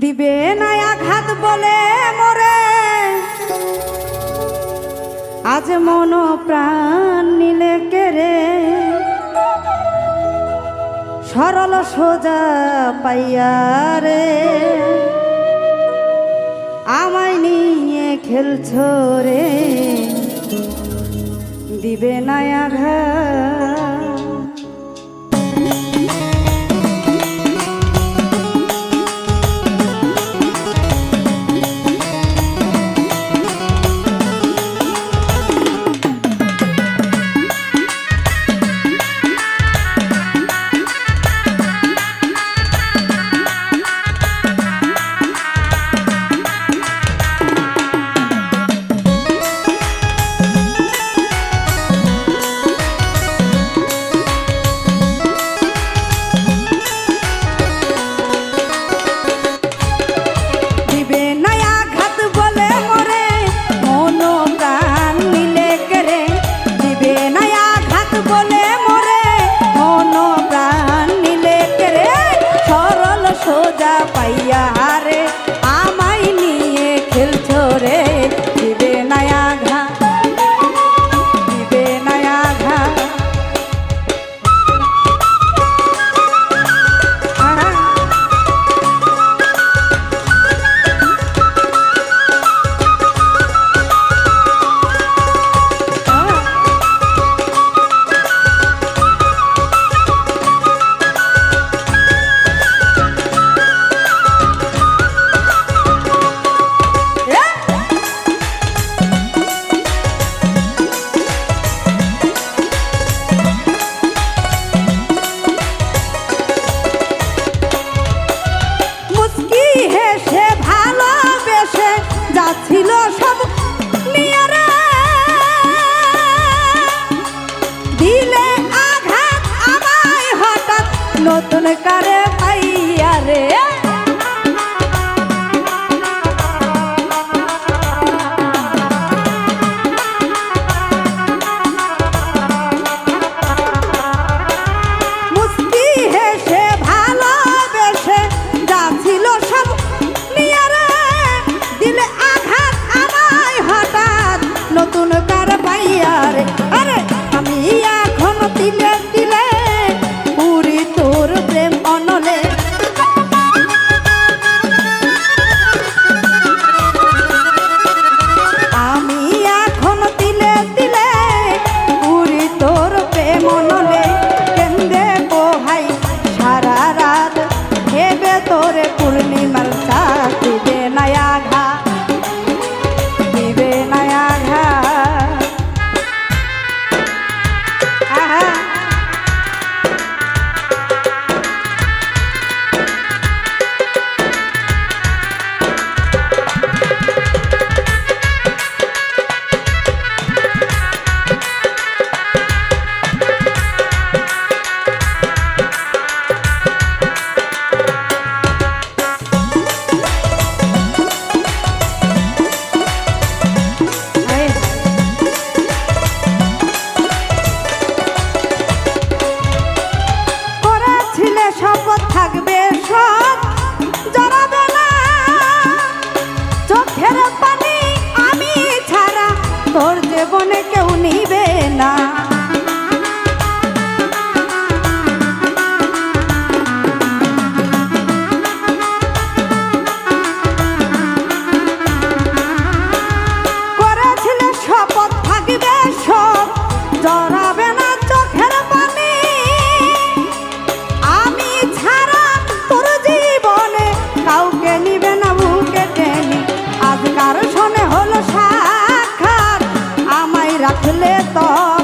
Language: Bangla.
দিবে না আঘাত বলে মরে। আজ মন প্রাণ নিলে কেরে সরল সোজা পাইয়া রে। আমায় নিয়ে খেলছ রে। দিবে না আঘাত মতন কারে तोरे पूर्णिमा का दे नया घर। letal